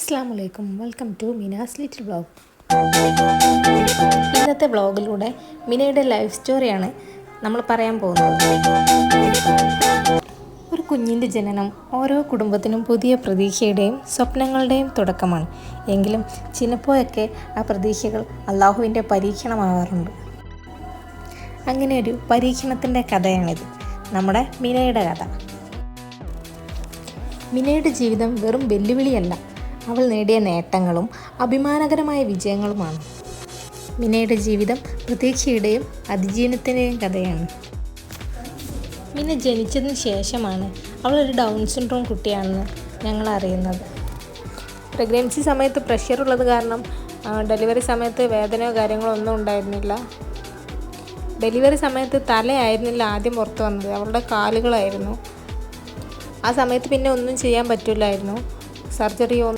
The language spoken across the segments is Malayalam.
അസ്സാം വലൈക്കും welcome to Mina's little blog. ഇന്നത്തെ ബ്ലോഗിലൂടെ മിനയുടെ ലൈഫ് സ്റ്റോറിയാണ് നമ്മൾ പറയാൻ പോകുന്നത്. ഒരു കുഞ്ഞിന്റെ ജനനം ഓരോ കുടുംബത്തിനും പുതിയ പ്രതീക്ഷയുടെയും സ്വപ്നങ്ങളുടെയും തുടക്കമാണ്. എങ്കിലും ചിലപ്പോഴൊക്കെ ആ പ്രതീക്ഷകൾ അള്ളാഹുവിന്റെ പരീക്ഷണമാകാറുണ്ട്. അങ്ങനെ ഒരു പരീക്ഷണത്തിന്റെ കഥയാണിത്. നമ്മുടെ മിനയുടെ കഥ. മിനയുടെ ജീവിതം വെറും വെല്ലുവിളിയല്ല അവൾ നേടിയ നേട്ടങ്ങളും അഭിമാനകരമായ വിജയങ്ങളുമാണ്. മിനയുടെ ജീവിതം പ്രതീക്ഷയുടെയും അതിജീവനത്തിന്റെയും കഥയാണ്. മിന ജനിച്ചതിന് ശേഷമാണ് അവൾ ഒരു ഡൗൺ സിൻഡ്രോം കുട്ടിയാണെന്ന് ഞങ്ങൾ അറിയുന്നത്. പ്രഗ്നൻസി സമയത്ത് പ്രഷർ ഉള്ളത് കാരണം ഡെലിവറി സമയത്ത് വേദനയോ കാര്യങ്ങളോ ഒന്നും ഉണ്ടായിരുന്നില്ല. ഡെലിവറി സമയത്ത് തലയായിരുന്നില്ല ആദ്യം പുറത്ത് വന്നത്. അവളുടെ കാലുകളായിരുന്നു. ആ സമയത്ത് പിന്നെ ഒന്നും ചെയ്യാൻ പറ്റില്ലായിരുന്നു. സർജറിയോ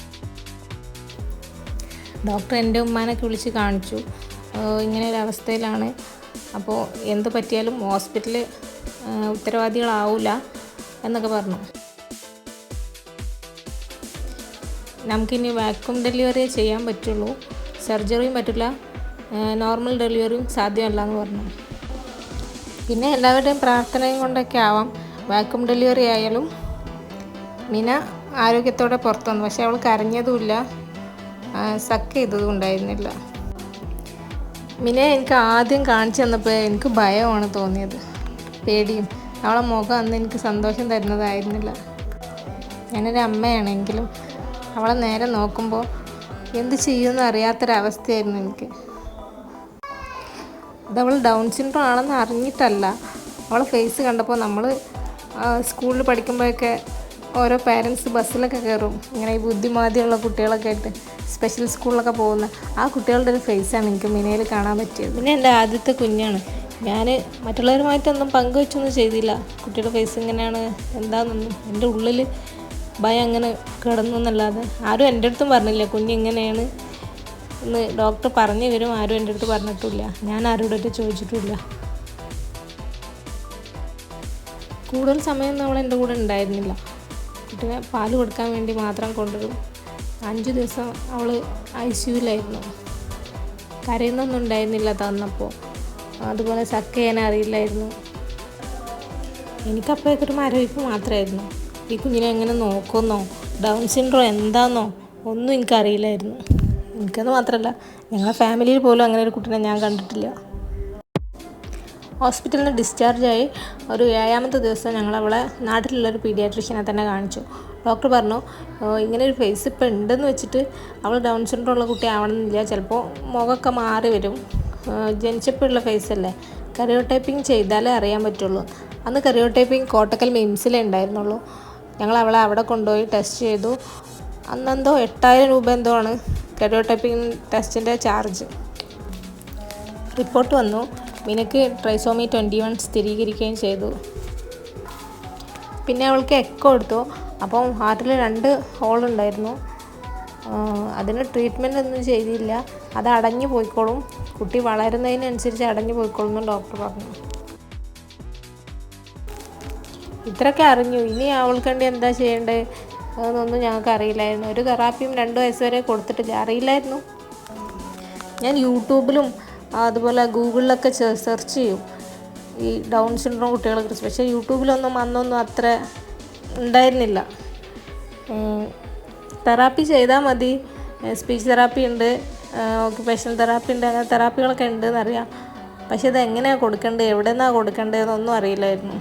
ഡോക്ടർ എന്റെ ഉമ്മാനൊക്കെ വിളിച്ച് കാണിച്ചു. ഇങ്ങനെ ഒരു അവസ്ഥയിലാണ്. അപ്പോൾ എന്ത് പറ്റിയാലും ഹോസ്പിറ്റലിൽ ഉത്തരവാദികളാവില്ല എന്നൊക്കെ പറഞ്ഞു. നമുക്കിനി വാക്യൂം ഡെലിവറിയേ ചെയ്യാൻ പറ്റുള്ളൂ. സർജറിയും പറ്റില്ല. നോർമൽ ഡെലിവറിയും സാധ്യമല്ല എന്ന് പറഞ്ഞു. പിന്നെ എല്ലാവരുടെയും പ്രാർത്ഥനയും കൊണ്ടൊക്കെ ആവാം. വാക്യൂം ഡെലിവറി ആയാലും മിന ആരോഗ്യത്തോടെ പുറത്തു വന്നു പക്ഷേ അവൾ കരഞ്ഞതുമില്ല. സക്ക് ചെയ്തതും ഉണ്ടായിരുന്നില്ല. മിനെ എനിക്ക് ആദ്യം കാണിച്ചു തന്നപ്പോൾ എനിക്ക് ഭയമാണ് തോന്നിയത്. പേടിയും. അവളെ മുഖം അന്ന് എനിക്ക് സന്തോഷം തരുന്നതായിരുന്നില്ല. ഞാനൊരു അമ്മയാണെങ്കിലും അവളെ നേരെ നോക്കുമ്പോൾ എന്ത് ചെയ്യുമെന്ന് അറിയാത്തൊരവസ്ഥയായിരുന്നു എനിക്ക്. അതവൾ ഡൗൺ സിൻഡ്രോം ആണെന്ന് അറിഞ്ഞിട്ടല്ല. അവളെ ഫേസ് കണ്ടപ്പോൾ നമ്മൾ സ്കൂളിൽ പഠിക്കുമ്പോഴൊക്കെ ഓരോ പാരൻസ് ബസ്സിലൊക്കെ കയറും. ഇങ്ങനെ ഈ ബുദ്ധിമാതിയുള്ള കുട്ടികളൊക്കെ ആയിട്ട് സ്പെഷ്യൽ സ്കൂളിലൊക്കെ പോകുന്ന ആ കുട്ടികളുടെ ഒരു ഫേസാണ് എനിക്ക് മിനയിൽ കാണാൻ പറ്റിയത്. പിന്നെ എന്റെ ആദ്യത്തെ കുഞ്ഞാണ്. ഞാൻ മറ്റുള്ളവരുമായിട്ടൊന്നും പങ്കുവെച്ചൊന്നും ചെയ്തില്ല. കുട്ടിയുടെ ഫേസ് ഇങ്ങനെയാണ് എന്താണെന്നൊന്നും എന്റെ ഉള്ളിൽ ഭയം അങ്ങനെ കിടന്നു എന്നല്ലാതെ ആരും എന്റെ അടുത്തും പറഞ്ഞില്ല കുഞ്ഞ് ഇങ്ങനെയാണ് എന്ന് ഡോക്ടർ പറഞ്ഞു വരും. ആരും എന്റെ അടുത്ത് പറഞ്ഞിട്ടില്ല. ഞാൻ ആരോടൊക്കെ ചോദിച്ചിട്ടില്ല. കൂടുതൽ സമയം നമ്മൾ എന്റെ കൂടെ ഉണ്ടായിരുന്നില്ല. കുട്ടീനെ പാൽ കൊടുക്കാൻ വേണ്ടി മാത്രം കൊണ്ടുവരും. അഞ്ച് ദിവസം അവൾ ഐ സിയുലായിരുന്നു കരയുന്നൊന്നും ഉണ്ടായിരുന്നില്ല തന്നപ്പോൾ അതുപോലെ സക്ക ചെയ്യാൻ അറിയില്ലായിരുന്നു. എനിക്കപ്പോഴൊക്കെ ഒരു മരവിപ്പ് മാത്രമായിരുന്നു. ഈ കുഞ്ഞിനെ എങ്ങനെ നോക്കുന്നോ ഡൗൺ സിൻഡ്രോ എന്താണെന്നോ ഒന്നും എനിക്കറിയില്ലായിരുന്നു. എനിക്കത് മാത്രമല്ല ഞങ്ങളുടെ ഫാമിലിയിൽ പോലും അങ്ങനെ ഒരു കുട്ടീനെ ഞാൻ കണ്ടിട്ടില്ല. ഹോസ്പിറ്റലിൽ നിന്ന് ഡിസ്ചാർജായി ഒരു ഏഴാമത്തെ ദിവസം ഞങ്ങൾ അവളെ നാട്ടിലുള്ളൊരു പീഡിയാട്രിഷ്യനെ തന്നെ കാണിച്ചു. ഡോക്ടർ പറഞ്ഞു ഇങ്ങനെ ഒരു ഫേസ് ഇപ്പോൾ ഉണ്ടെന്ന് വെച്ചിട്ട് അവൾ ഡൗൺ സിൻഡ്രോം ഉള്ള കുട്ടി ആവണമെന്നില്ല. ചിലപ്പോൾ മുഖമൊക്കെ മാറി വരും. ജനിച്ചപ്പോഴുള്ള ഫേസ് അല്ലേ? കറിയോ ചെയ്താലേ അറിയാൻ പറ്റുള്ളൂ. അന്ന് കറിയോ കോട്ടക്കൽ മിംസിലേ ഉണ്ടായിരുന്നുള്ളൂ. ഞങ്ങൾ അവളെ അവിടെ കൊണ്ടുപോയി ടെസ്റ്റ് ചെയ്തു. അന്നെന്തോ എട്ടായിരം രൂപ എന്തോ ആണ് കറിയോ ടെസ്റ്റിന്റെ ചാർജ് റിപ്പോർട്ട് വന്നു. മിനക്ക് ട്രൈസോമി ട്വന്റി വൺ സ്ഥിരീകരിക്കുകയും ചെയ്തു. പിന്നെ അവൾക്ക് എക്കോ എടുത്തു അപ്പം ഹാർട്ടിൽ രണ്ട് ഹോൾ ഉണ്ടായിരുന്നു. അതിന് ട്രീറ്റ്മെന്റ് ഒന്നും ചെയ്തില്ല. അത് അടഞ്ഞു പോയിക്കോളും. കുട്ടി വളരുന്നതിനനുസരിച്ച് അടഞ്ഞു പോയിക്കോളും എന്ന് ഡോക്ടർ പറഞ്ഞു. ഇത്രയൊക്കെ അറിഞ്ഞു. ഇനി അവൾക്ക് വേണ്ടി എന്താ ചെയ്യേണ്ടത്? അതൊന്നും ഞങ്ങൾക്ക് അറിയില്ലായിരുന്നു. ഒരു തെറാപ്പിയും രണ്ട് വയസ്സ് വരെ കൊടുത്തിട്ടില്ല. അറിയില്ലായിരുന്നു. ഞാൻ യൂട്യൂബിലും അതുപോലെ ഗൂഗിളിലൊക്കെ സെർച്ച് ചെയ്യും. ഈ ഡൗൺ സിൻഡ്രോം കുട്ടികളെ കുറിച്ച്. പക്ഷേ യൂട്യൂബിലൊന്നും അന്നൊന്നും അത്ര ഉണ്ടായിരുന്നില്ല. തെറാപ്പി ചെയ്താൽ മതി. സ്പീച്ച് തെറാപ്പി ഉണ്ട്. ഓക്യുപ്പേഷണൽ തെറാപ്പി ഉണ്ട്. അങ്ങനെ തെറാപ്പികളൊക്കെ ഉണ്ട് എന്നറിയാം പക്ഷേ ഇത് എങ്ങനെയാണ് കൊടുക്കേണ്ടത് എവിടെ നിന്നാണ് കൊടുക്കേണ്ടതെന്നൊന്നും അറിയില്ലായിരുന്നു.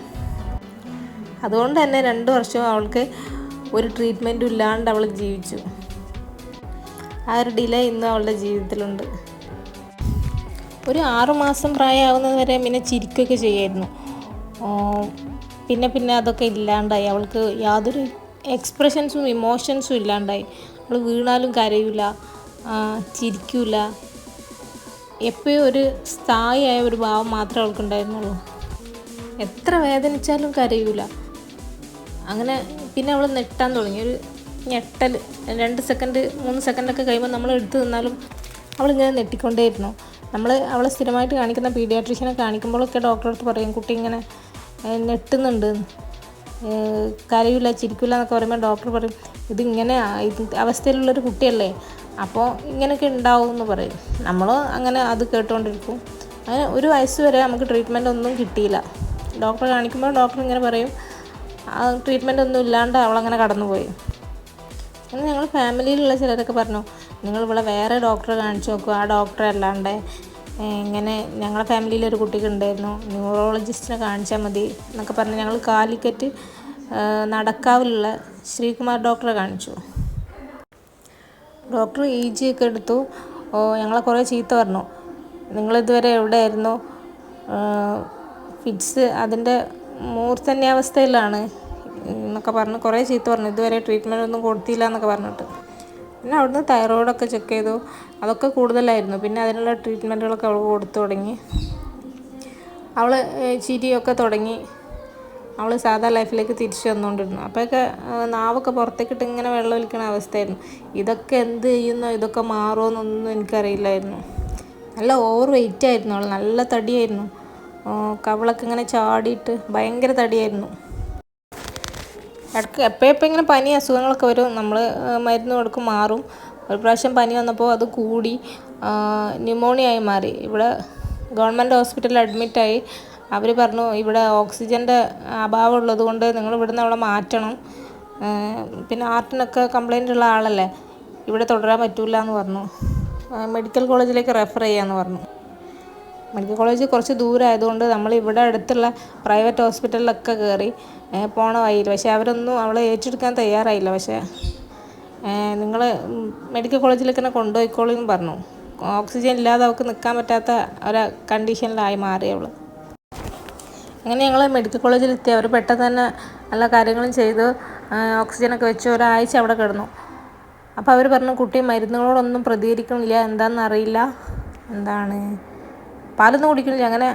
അതുകൊണ്ട് തന്നെ രണ്ട് വർഷവും അവൾക്ക് ഒരു ട്രീറ്റ്മെന്റും ഇല്ലാണ്ട് അവൾ ജീവിച്ചു. ആ ഒരു ഡിലേ ഇന്നും അവളുടെ ജീവിതത്തിലുണ്ട്. ഒരു ആറുമാസം പ്രായമാകുന്നത് വരെ പിന്നെ ചിരിക്കുകയൊക്കെ ചെയ്യായിരുന്നു. പിന്നെ പിന്നെ അതൊക്കെ ഇല്ലാണ്ടായി. അവൾക്ക് യാതൊരു എക്സ്പ്രഷൻസും ഇമോഷൻസും ഇല്ലാണ്ടായി. അവൾ വീണാലും കരയില്ല ചിരിക്കൂല. എപ്പോഴും ഒരു സ്ഥായിയായ ഒരു ഭാവം മാത്രമേ അവൾക്കുണ്ടായിരുന്നുള്ളൂ. എത്ര വേദനിച്ചാലും കരയൂല. അങ്ങനെ പിന്നെ അവൾ നെട്ടാൻ തുടങ്ങി. ഒരു ഞെട്ടൽ രണ്ട് സെക്കൻഡ് മൂന്ന് സെക്കൻഡൊക്കെ കഴിയുമ്പോൾ നമ്മൾ എടുത്തു നിന്നാലും അവളിങ്ങനെ നെട്ടിക്കൊണ്ടേയിരുന്നു നമ്മൾ അവളെ സ്ഥിരമായിട്ട് കാണിക്കുന്ന പീഡിയാട്രീഷ്യനെ കാണിക്കുമ്പോഴൊക്കെ ഡോക്ടറെ അടുത്ത് പറയും കുട്ടി ഇങ്ങനെ ഞെട്ടുന്നുണ്ട്. കരയില്ല ചിരിക്കില്ല എന്നൊക്കെ പറയുമ്പോൾ ഡോക്ടർ പറയും ഇതിങ്ങനെ ഇത് അവസ്ഥയിലുള്ളൊരു കുട്ടിയല്ലേ അപ്പോൾ ഇങ്ങനെയൊക്കെ ഉണ്ടാവും എന്ന് പറയും. നമ്മൾ അങ്ങനെ അത് കേട്ടുകൊണ്ടിരിക്കും അങ്ങനെ ഒരു വയസ്സ് വരെ നമുക്ക് ട്രീറ്റ്മെന്റ് ഒന്നും കിട്ടിയില്ല. ഡോക്ടറെ കാണിക്കുമ്പോൾ ഡോക്ടർ ഇങ്ങനെ പറയും ട്രീറ്റ്മെന്റ് ഒന്നും ഇല്ലാണ്ട് അവളങ്ങനെ കടന്നുപോയി. അങ്ങനെ ഞങ്ങൾ ഫാമിലിയിലുള്ള ചിലരൊക്കെ പറഞ്ഞു നിങ്ങൾ ഇവിടെ വേറെ ഡോക്ടറെ കാണിച്ചു നോക്കുക ആ ഡോക്ടറെ അല്ലാണ്ട് ഇങ്ങനെ ഞങ്ങളുടെ ഫാമിലിയിൽ ഒരു കുട്ടിക്ക് ഉണ്ടായിരുന്നു. ന്യൂറോളജിസ്റ്റിനെ കാണിച്ചാൽ മതി എന്നൊക്കെ പറഞ്ഞ് ഞങ്ങൾ കാലിക്കറ്റ് നടക്കാവിലുള്ള ശ്രീകുമാർ ഡോക്ടറെ കാണിച്ചു. ഡോക്ടർ ഇ ജി ഒക്കെ എടുത്തു. ഓ ഞങ്ങളെ കുറേ ചീത്ത പറഞ്ഞു. നിങ്ങളിതുവരെ എവിടെയായിരുന്നു? ഫിറ്റ്സ് അതിന്റെ മൂർധന്യാവസ്ഥയിലാണ് എന്നൊക്കെ പറഞ്ഞ് കുറേ ചീത്ത പറഞ്ഞു. ഇതുവരെ ട്രീറ്റ്മെന്റ് ഒന്നും കൊടുത്തില്ല എന്നൊക്കെ പറഞ്ഞിട്ട്. പിന്നെ അവിടുന്ന് തൈറോയിഡൊക്കെ ചെക്ക് ചെയ്തു. അതൊക്കെ കൂടുതലായിരുന്നു. പിന്നെ അതിനുള്ള ട്രീറ്റ്മെന്റുകളൊക്കെ അവൾ കൊടുത്തു തുടങ്ങി. അവൾ ചിരിയൊക്കെ തുടങ്ങി. അവൾ സാധാ ലൈഫിലേക്ക് തിരിച്ചു വന്നുകൊണ്ടിരുന്നു. അപ്പോഴൊക്കെ നാവൊക്കെ പുറത്തേക്കിട്ട് ഇങ്ങനെ വെള്ളം ഒലിക്കണ അവസ്ഥയായിരുന്നു. ഇതൊക്കെ എന്ത് ചെയ്യുന്നോ ഇതൊക്കെ മാറുമോ എന്നൊന്നും എനിക്കറിയില്ലായിരുന്നു. നല്ല ഓവർ വെയിറ്റ് ആയിരുന്നു അവൾ. നല്ല തടിയായിരുന്നു. കവിളൊക്കെ ഇങ്ങനെ ചാടിയിട്ട് ഭയങ്കര തടിയായിരുന്നു. ഇടയ്ക്ക് എപ്പോഴെപ്പോൾ ഇങ്ങനെ പനി അസുഖങ്ങളൊക്കെ വരും നമ്മൾ മരുന്ന് കൊടുക്കും മാറും. ഒരു പ്രാവശ്യം പനി വന്നപ്പോൾ അത് കൂടി ന്യൂമോണിയ ആയി മാറി. ഇവിടെ ഗവൺമെന്റ് ഹോസ്പിറ്റലിൽ അഡ്മിറ്റായി അവർ പറഞ്ഞു ഇവിടെ ഓക്സിജന്റെ അഭാവം ഉള്ളത് കൊണ്ട് നിങ്ങൾ ഇവിടുന്ന് അവളെ മാറ്റണം. പിന്നെ ആർട്ടിനൊക്കെ കംപ്ലൈന്റ് ഉള്ള ആളല്ലേ? ഇവിടെ തുടരാൻ പറ്റില്ല എന്ന് പറഞ്ഞു മെഡിക്കൽ കോളേജിലേക്ക് റെഫർ ചെയ്യാമെന്ന് പറഞ്ഞു. മെഡിക്കൽ കോളേജ് കുറച്ച് ദൂരമായതുകൊണ്ട് നമ്മൾ ഇവിടെ അടുത്തുള്ള പ്രൈവറ്റ് ഹോസ്പിറ്റലിലൊക്കെ കയറി പോണ വഴിയിൽ. പക്ഷേ അവരൊന്നും അവളെ ഏറ്റെടുക്കാൻ തയ്യാറായില്ല. പക്ഷേ നിങ്ങൾ മെഡിക്കൽ കോളേജിലേക്ക് തന്നെ കൊണ്ടുപോയിക്കോളൂ എന്ന് പറഞ്ഞു. ഓക്സിജൻ ഇല്ലാതെ അവൾക്ക് നിൽക്കാൻ പറ്റാത്ത ഒരു കണ്ടീഷനിലായി മാറി അവൾ അങ്ങനെ ഞങ്ങൾ മെഡിക്കൽ കോളേജിലെത്തി. അവർ പെട്ടെന്ന് തന്നെ എല്ലാ കാര്യങ്ങളും ചെയ്ത്. ഓക്സിജനൊക്കെ വെച്ച് ഒരാഴ്ച അവിടെ കിടന്നു. അപ്പോൾ അവർ പറഞ്ഞു കുട്ടി മരുന്നുകളോടൊന്നും പ്രതികരിക്കണില്ല എന്താണെന്ന് അറിയില്ല. എന്താണ്? പാലൊന്നും കുടിക്കുന്നില്ല അങ്ങനെ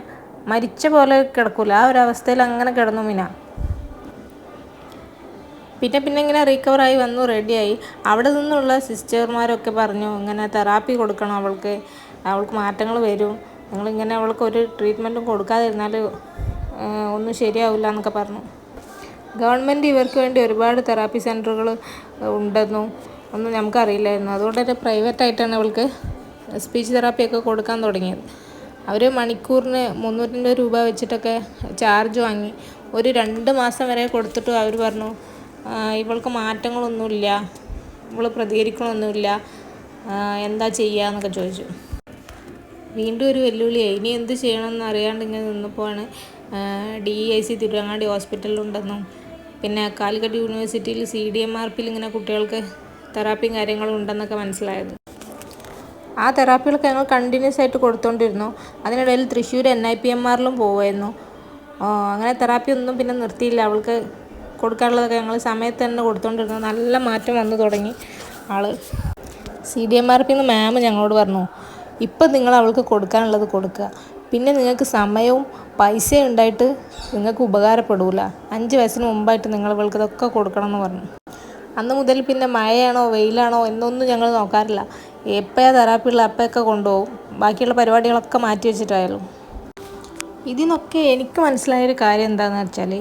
മരിച്ച പോലെ കിടക്കില്ല ആ ഒരു അവസ്ഥയിൽ അങ്ങനെ കിടന്നു മിന. പിന്നെ പിന്നെ ഇങ്ങനെ റിക്കവറായി വന്നു റെഡിയായി അവിടെ നിന്നുള്ള സിസ്റ്റർമാരൊക്കെ പറഞ്ഞു ഇങ്ങനെ തെറാപ്പി കൊടുക്കണം അവൾക്ക്. അവൾക്ക് മാറ്റങ്ങൾ വരും. നിങ്ങളിങ്ങനെ അവൾക്ക് ഒരു ട്രീറ്റ്മെന്റും കൊടുക്കാതിരുന്നാൽ ഒന്നും ശരിയാവില്ല എന്നൊക്കെ പറഞ്ഞു. ഗവൺമെന്റ് ഇവർക്ക് വേണ്ടി ഒരുപാട് തെറാപ്പി സെന്ററുകൾ ഉണ്ടെന്നും ഒന്നും നമുക്കറിയില്ലായിരുന്നു അതുകൊണ്ട് തന്നെ പ്രൈവറ്റായിട്ടാണ് അവൾക്ക് സ്പീച്ച് തെറാപ്പിയൊക്കെ കൊടുക്കാൻ തുടങ്ങിയത്. അവർ മണിക്കൂറിന് മുന്നൂറ്റമ്പത് രൂപ വെച്ചിട്ടൊക്കെ ചാർജ് വാങ്ങി. ഒരു രണ്ട് മാസം വരെ കൊടുത്തിട്ട് അവർ പറഞ്ഞു "ആ, ഇവൾക്ക് മാറ്റങ്ങളൊന്നുമില്ല. ഇവൾ പ്രതികരിക്കണമൊന്നുമില്ല. എന്താ ചെയ്യുക എന്നൊക്കെ ചോദിച്ചു. വീണ്ടും ഒരു വെല്ലുവിളിയായി. ഇനി എന്ത് ചെയ്യണമെന്ന് അറിയാണ്ട് ഇങ്ങനെ നിന്നപ്പോഴാണ് ഡി ഐ സി തിരുവങ്ങാടി ഹോസ്പിറ്റലിലുണ്ടെന്നും പിന്നെ കാലിക്കറ്റ് യൂണിവേഴ്സിറ്റിയിൽ സി ഡി എം ആർ പിയിൽ ഇങ്ങനെ കുട്ടികൾക്ക് തെറാപ്പിയും കാര്യങ്ങളും ഉണ്ടെന്നൊക്കെ മനസ്സിലായത്. ആ തെറാപ്പികളൊക്കെ ഞങ്ങൾ കണ്ടിന്യൂസ് ആയിട്ട് കൊടുത്തുകൊണ്ടിരുന്നു അതിനിടയിൽ Thrissur N I P M ആറിലും അങ്ങനെ തെറാപ്പി ഒന്നും പിന്നെ നിർത്തിയില്ല. അവൾക്ക് കൊടുക്കാനുള്ളതൊക്കെ ഞങ്ങൾ സമയത്ത് തന്നെ കൊടുത്തുകൊണ്ടിരുന്നു നല്ല മാറ്റം വന്നു തുടങ്ങി ആൾ. C D M R P എന്ന് മാം ഞങ്ങളോട് പറഞ്ഞു ഇപ്പം നിങ്ങൾ അവൾക്ക് കൊടുക്കാനുള്ളത് കൊടുക്കുക പിന്നെ നിങ്ങൾക്ക് സമയവും പൈസയും ഉണ്ടായിട്ട് നിങ്ങൾക്ക് ഉപകാരപ്പെടില്ല അഞ്ച് വയസ്സിന് മുമ്പായിട്ട് നിങ്ങൾ അവൾക്ക് ഇതൊക്കെ കൊടുക്കണം എന്ന് പറഞ്ഞു. അന്ന് മുതൽ പിന്നെ മഴയാണോ വെയിലാണോ എന്നൊന്നും ഞങ്ങൾ നോക്കാറില്ല. എപ്പോഴാ തെറാപ്പി ഉള്ള അപ്പോഴൊക്കെ കൊണ്ടുപോകും. ബാക്കിയുള്ള പരിപാടികളൊക്കെ മാറ്റി വെച്ചിട്ടായാലും. ഇതിനൊക്കെ എനിക്ക് മനസ്സിലായൊരു കാര്യം എന്താണെന്ന് വെച്ചാൽ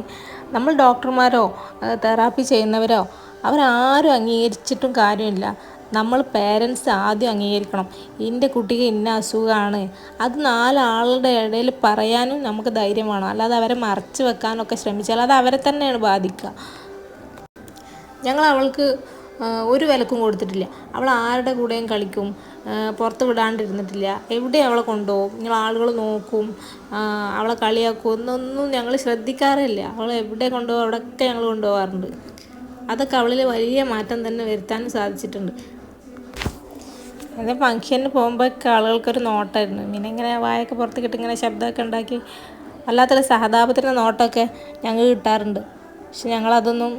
നമ്മൾ ഡോക്ടർമാരോ തെറാപ്പി ചെയ്യുന്നവരോ അവരാരും അംഗീകരിച്ചിട്ടും കാര്യമില്ല. നമ്മൾ പേരൻസ് ആദ്യം അംഗീകരിക്കണം. എന്റെ കുട്ടിക്ക് ഇന്ന അസുഖമാണ് അത് നാലാളുടെ ഇടയിൽ പറയാനും നമുക്ക് ധൈര്യം വേണം അല്ലാതെ അവരെ മറച്ചു വെക്കാനൊക്കെ ശ്രമിച്ചാൽ അത് അവരെ തന്നെയാണ് ബാധിക്കുക. ഞങ്ങൾ അവൾക്ക് ഒരു വിലക്കും കൊടുത്തിട്ടില്ല. അവൾ ആരുടെ കൂടെയും കളിക്കും പുറത്ത് വിടാണ്ടിരുന്നിട്ടില്ല. എവിടെ അവളെ കൊണ്ടുപോകും? ഞങ്ങൾ ആളുകൾ നോക്കും അവളെ കളിയാക്കും. എന്നൊന്നും ഞങ്ങൾ ശ്രദ്ധിക്കാറില്ല. അവളെ എവിടെ കൊണ്ടുപോകും അവിടെയൊക്കെ ഞങ്ങൾ കൊണ്ടുപോകാറുണ്ട്. അതൊക്കെ അവളിൽ വലിയ മാറ്റം തന്നെ വരുത്താനും സാധിച്ചിട്ടുണ്ട്. അത് ഫംഗ്ഷന് പോകുമ്പോഴൊക്കെ ആളുകൾക്കൊരു നോട്ടമായിരുന്നു പിന്നെ ഇങ്ങനെ വായൊക്കെ പുറത്തേക്കിട്ട് ഇങ്ങനെ ശബ്ദമൊക്കെ ഉണ്ടാക്കി. വല്ലാത്തൊരു സഹതാപത്തിന്റെ നോട്ടമൊക്കെ ഞങ്ങൾ കിട്ടാറുണ്ട്. പക്ഷെ ഞങ്ങളതൊന്നും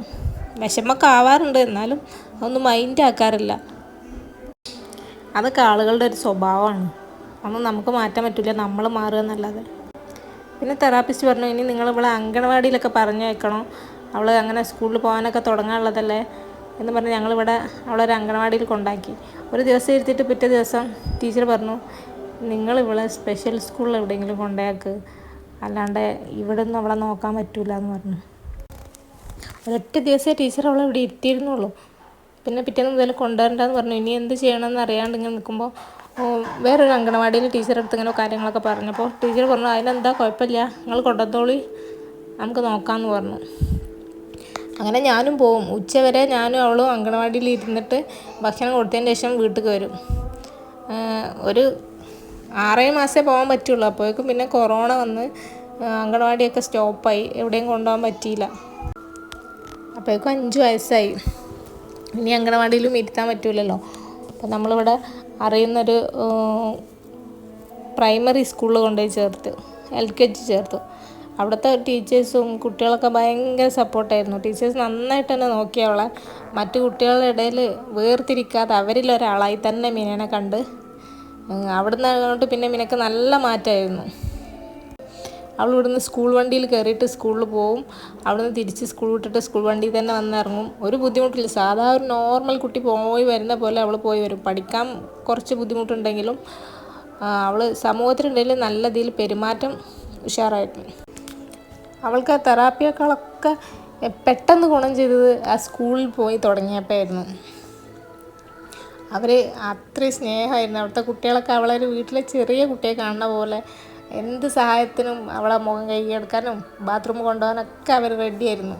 വിഷമമൊക്കെ ആവാറുണ്ട്. എന്നാലും അതൊന്നും മൈൻഡ് ആക്കാറില്ല. അതൊക്കെ ആളുകളുടെ ഒരു സ്വഭാവമാണ്. അതൊന്നും നമുക്ക് മാറ്റാൻ പറ്റില്ല നമ്മൾ മാറുക എന്നല്ലാതെ. പിന്നെ തെറാപ്പിസ്റ്റ് പറഞ്ഞു ഇനി നിങ്ങൾ ഇവിടെ അങ്കണവാടിയിലൊക്കെ പറഞ്ഞു വെക്കണം. അവൾ അങ്ങനെ സ്കൂളിൽ പോകാനൊക്കെ തുടങ്ങാനുള്ളതല്ലേ? എന്ന് പറഞ്ഞ് ഞങ്ങളിവിടെ അവളൊരു അങ്കണവാടിയിൽ കൊണ്ടാക്കി. ഒരു ദിവസം ഇരുത്തിയിട്ട് പിറ്റേ ദിവസം ടീച്ചർ പറഞ്ഞു നിങ്ങൾ ഇവളെ സ്പെഷ്യൽ സ്കൂളിൽ എവിടെയെങ്കിലും കൊണ്ടാക്ക് അല്ലാണ്ട് ഇവിടെ നിന്ന് അവളെ നോക്കാൻ പറ്റില്ല എന്ന് പറഞ്ഞു. ഒരൊറ്റ ദിവസമേ ടീച്ചർ അവളെ ഇവിടെ ഇരുത്തിയിരുന്നുള്ളൂ. പിന്നെ പിറ്റേന്ന് മുതൽ കൊണ്ടുവരണ്ടെന്ന് പറഞ്ഞു. ഇനി എന്ത് ചെയ്യണമെന്ന് അറിയാണ്ട് ഇങ്ങനെ നിൽക്കുമ്പോൾ വേറൊരു അങ്കണവാടിയിൽ ടീച്ചർ അടുത്ത് ഇങ്ങനെ കാര്യങ്ങളൊക്കെ പറഞ്ഞപ്പോൾ ടീച്ചർ പറഞ്ഞു അതിനെന്താ കുഴപ്പമില്ല നിങ്ങൾ കൊണ്ടുവന്നോളി നമുക്ക് നോക്കാമെന്ന് പറഞ്ഞു. അങ്ങനെ ഞാനും പോവും. ഉച്ചവരെ ഞാനും അവളും അങ്കണവാടിയിൽ ഇരുന്നിട്ട് ഭക്ഷണം കൊടുത്തതിന് ശേഷം വീട്ടിൽ വരും. ഒരു ആറേ മാസമേ പോകാൻ പറ്റുള്ളൂ. അപ്പോഴേക്കും പിന്നെ കൊറോണ വന്ന് അങ്കണവാടിയൊക്കെ സ്റ്റോപ്പായി. എവിടെയും കൊണ്ടുപോകാൻ പറ്റിയില്ല. അപ്പോഴേക്കും അഞ്ച് വയസ്സായി. ഇനി അംഗനവാടിയിലും ഇരുത്താൻ പറ്റൂലല്ലോ. അപ്പം നമ്മളിവിടെ അറിയുന്നൊരു പ്രൈമറി സ്കൂളിൽ കൊണ്ടുപോയി ചേർത്ത് എൽ കെ ജി ചേർത്തു. അവിടുത്തെ ടീച്ചേഴ്സും കുട്ടികളൊക്കെ ഭയങ്കര സപ്പോർട്ടായിരുന്നു ടീച്ചേഴ്സ് നന്നായിട്ട് തന്നെ നോക്കി അവളെ. മറ്റു കുട്ടികളുടെ ഇടയിൽ വേർതിരിക്കാതെ അവരിൽ ഒരാളായി തന്നെ മീനനെ കണ്ട് അവിടുന്ന് അങ്ങോട്ട് പിന്നെ മിനക്ക് നല്ല മാറ്റമായിരുന്നു. അവൾ ഇവിടുന്ന് സ്കൂൾ വണ്ടിയിൽ കയറിയിട്ട് സ്കൂളിൽ പോവും. അവിടുന്ന് തിരിച്ച് സ്കൂൾ വിട്ടിട്ട് സ്കൂൾ വണ്ടിയിൽ തന്നെ വന്നിറങ്ങും. ഒരു ബുദ്ധിമുട്ടില്ല. സാധാ ഒരു നോർമൽ കുട്ടി പോയി വരുന്ന പോലെ അവൾ പോയി വരും. പഠിക്കാൻ കുറച്ച് ബുദ്ധിമുട്ടുണ്ടെങ്കിലും അവൾ സമൂഹത്തിനിടയിൽ നല്ല രീതിയിൽ പെരുമാറ്റം ഉഷാറായിട്ട്. അവൾക്ക് ആ തെറാപ്പിയേക്കാളൊക്കെ പെട്ടെന്ന് ഗുണം ചെയ്തത് ആ സ്കൂളിൽ പോയി തുടങ്ങിയപ്പോഴായിരുന്നു അവർ അത്രയും സ്നേഹമായിരുന്നു. അവിടുത്തെ കുട്ടികളൊക്കെ അവളൊരു വീട്ടിലെ ചെറിയ കുട്ടിയെ കാണുന്ന പോലെ എന്ത് സഹായത്തിനും അവളെ മുഖം കഴുകിയെടുക്കാനും ബാത്റൂം കൊണ്ടുപോകാനൊക്കെ അവർ റെഡിയായിരുന്നു.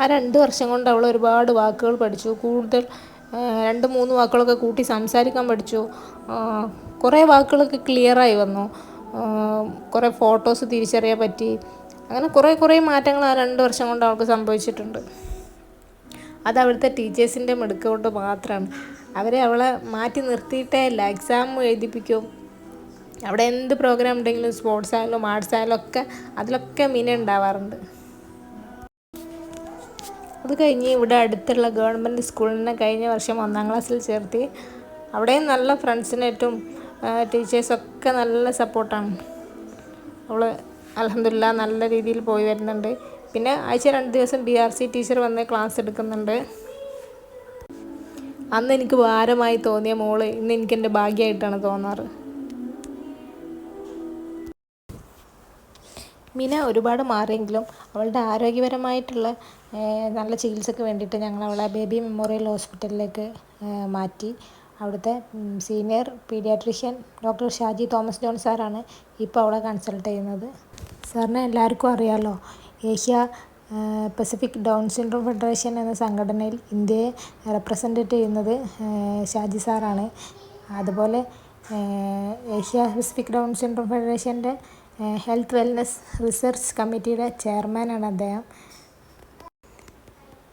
ആ രണ്ട് വർഷം കൊണ്ട് അവൾ ഒരുപാട് വാക്കുകൾ പഠിച്ചു. കൂടുതൽ രണ്ട് മൂന്ന് വാക്കുകളൊക്കെ കൂട്ടി സംസാരിക്കാൻ പഠിച്ചു. കുറേ വാക്കുകളൊക്കെ ക്ലിയറായി വന്നു. കുറേ ഫോട്ടോസ് തിരിച്ചറിയാൻ പറ്റി. അങ്ങനെ കുറേ കുറേ മാറ്റങ്ങൾ ആ രണ്ട് വർഷം കൊണ്ട് അവൾക്ക് സംഭവിച്ചിട്ടുണ്ട്. അത് അവിടുത്തെ ടീച്ചേഴ്സിന്റെ മിടുക്ക് കൊണ്ട് മാത്രമാണ് അവരെ അവളെ മാറ്റി നിർത്തിയിട്ടേ ഇല്ല എക്സാം എഴുതിപ്പിക്കും. അവിടെ എന്ത് പ്രോഗ്രാം ഉണ്ടെങ്കിലും സ്പോർട്സ് ആയാലും ആർട്സ് ആയാലും ഒക്കെ അതിലൊക്കെ മീന ഉണ്ടാവാറുണ്ട്. അത് കഴിഞ്ഞ് ഇവിടെ അടുത്തുള്ള ഗവൺമെന്റ് സ്കൂളിനെ കഴിഞ്ഞ വർഷം ഒന്നാം ക്ലാസ്സിൽ ചേർത്തി. അവിടെയും നല്ല ഫ്രണ്ട്സിനായിട്ടും ടീച്ചേഴ്സൊക്കെ നല്ല സപ്പോർട്ടാണ് അവൾ അലഹമില്ല നല്ല രീതിയിൽ പോയി വരുന്നുണ്ട്. പിന്നെ ആഴ്ച രണ്ട് ദിവസം ബി ആർ സി ടീച്ചർ വന്ന് ക്ലാസ് എടുക്കുന്നുണ്ട്. അന്ന് എനിക്ക് ഭാരമായി തോന്നിയ മോൾ ഇന്ന് എനിക്ക് എന്റെ ഭാഗ്യമായിട്ടാണ് തോന്നാറ്. മിന ഒരുപാട് മാറിയെങ്കിലും അവളുടെ ആരോഗ്യപരമായിട്ടുള്ള നല്ല ചികിത്സയ്ക്ക് വേണ്ടിയിട്ട് ഞങ്ങൾ അവളെ ബേബി മെമ്മോറിയൽ ഹോസ്പിറ്റലിലേക്ക് മാറ്റി. അവിടുത്തെ senior paediatrician doctor Shaji Thomas John സാറാണ് ഇപ്പോൾ അവളെ കൺസൾട്ട് ചെയ്യുന്നത്. സാറിനെ എല്ലാവർക്കും അറിയാമല്ലോ Asia Pacific Down syndrome federation എന്ന സംഘടനയിൽ ഇന്ത്യയെ റെപ്രസെന്റ് ചെയ്യുന്നത് ഷാജി സാറാണ്. അതുപോലെ ഏഷ്യ പസഫിക് ഡൗൺ സിൻഡ്രോം ഫെഡറേഷന്റെ ഹെൽത്ത് വെൽനസ് റിസർച്ച് കമ്മിറ്റിയുടെ ചെയർമാനാണ് അദ്ദേഹം.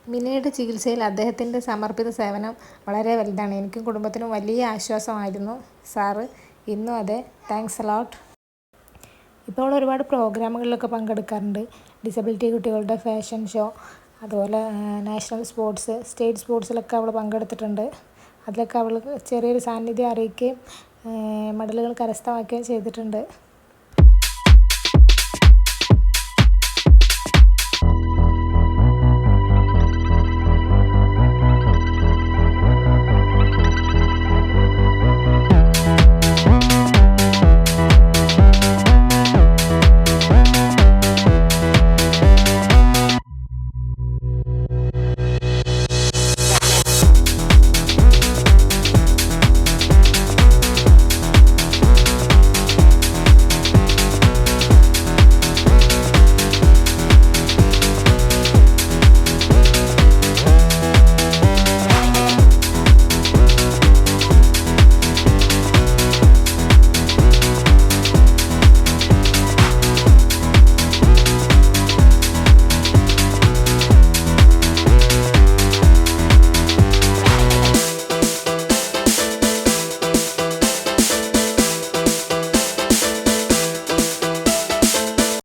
മിനയുടെ ചികിത്സയിൽ അദ്ദേഹത്തിന്റെ സമർപ്പിത സേവനം വളരെ വലുതാണ്. എനിക്കും കുടുംബത്തിനും വലിയ ആശ്വാസമായിരുന്നു സാറ്. ഇന്നും അതെ. താങ്ക്സ് അലോട്ട് ഇപ്പോൾ അവൾ ഒരുപാട് പ്രോഗ്രാമുകളിലൊക്കെ പങ്കെടുക്കാറുണ്ട്. ഡിസബിലിറ്റി കുട്ടികളുടെ ഫാഷൻ ഷോ അതുപോലെ നാഷണൽ സ്പോർട്സ് സ്റ്റേറ്റ് സ്പോർട്സിലൊക്കെ അവൾ പങ്കെടുത്തിട്ടുണ്ട്. അതിലൊക്കെ അവൾ ചെറിയൊരു സാന്നിധ്യം അറിയിക്കുകയും മെഡലുകൾ കരസ്ഥമാക്കുകയും ചെയ്തിട്ടുണ്ട്.